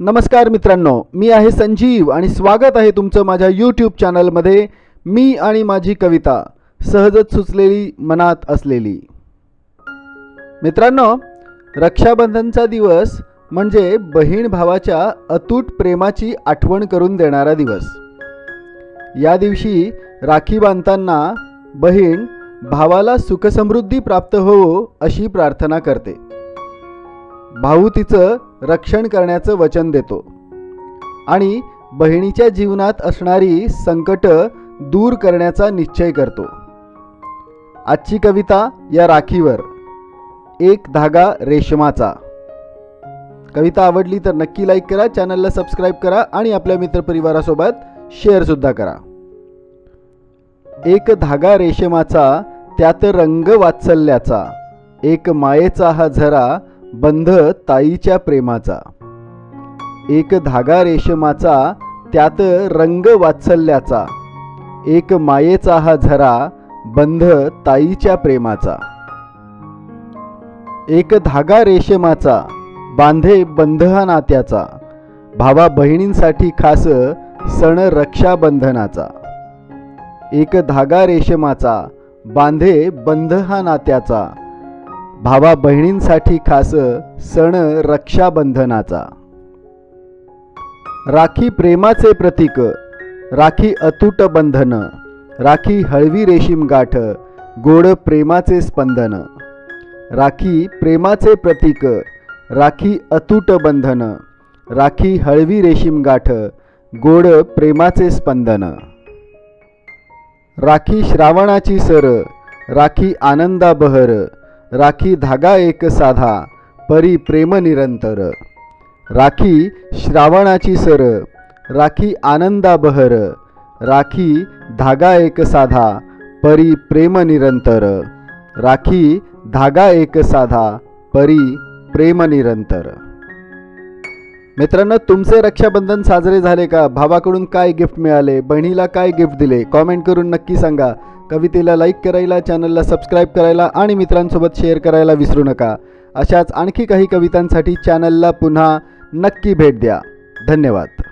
नमस्कार मित्रांनो मी आहे संजीव आणि स्वागत आहे तुमचं माझ्या यूट्यूब चॅनलमध्ये मी आणि माझी कविता सहजच सुचलेली मनात असलेली. मित्रांनो रक्षाबंधनचा दिवस म्हणजे बहीण भावाच्या अतूट प्रेमाची आठवण करून देणारा दिवस. या दिवशी राखी बांधताना बहीण भावाला सुखसमृद्धी प्राप्त होवो अशी प्रार्थना करते. भाऊ तिचं रक्षण करण्याचं वचन देतो. आणि बहिणीच्या जीवनात असणारी संकट दूर करण्याचा निश्चय करतो. आजची कविता या राखीवर. एक धागा रेशमाचा. कविता आवडली तर नक्की लाईक करा चॅनलला सबस्क्राईब करा आणि आपल्या मित्रपरिवारासोबत शेअरसुद्धा करा. एक धागा रेशमाचा त्यात रंग वात्सल्याचा. एक मायेचा हा झरा बंध ताईच्या प्रेमाचा. एक धागा रेशमाचा त्यात रंग वात्सल्याचा. एक मायेचा हा झरा बंध ताईच्या प्रेमाचा. एक धागा रेशमाचा बांधे बंध हा नात्याचा भावा बहिणींसाठी खास सण रक्षाबंधनाचा. एक धागा रेशमाचा बांधे बंध हा नात्याचा भावा बहिणींसाठी खास सण रक्षाबंधनाचा. राखी प्रेमाचे प्रतीक राखी अतूट बंधन राखी हळवी रेशीम गाठ गोड प्रेमाचे स्पंदन. राखी प्रेमाचे प्रतीक राखी अतूट बंधन राखी हळवी रेशीम गाठ गोड प्रेमाचे स्पंदन. राखी श्रावणाची सर राखी आनंदा बहर राखी धागा एक साधा परी प्रेम निरंतर. राखी श्रावणाची सर राखी आनंदा बहर राखी धागा एक साधा परी प्रेम निरंतर. राखी धागा एक साधा परी प्रेम निरंतर. मित्रांनो तुमचे रक्षाबंधन साजरे झाले का? भावाकडून काय गिफ्ट मिळाले? बहिणीला काय गिफ्ट दिले? कॉमेंट करून नक्की सांगा. कवितेला लाईक करायला चॅनलला सबस्क्राईब करायला आणि मित्रांसोबत शेअर करायला विसरू नका. अशाच आणखी काही कवितांसाठी चॅनलला पुन्हा नक्की भेट द्या. धन्यवाद.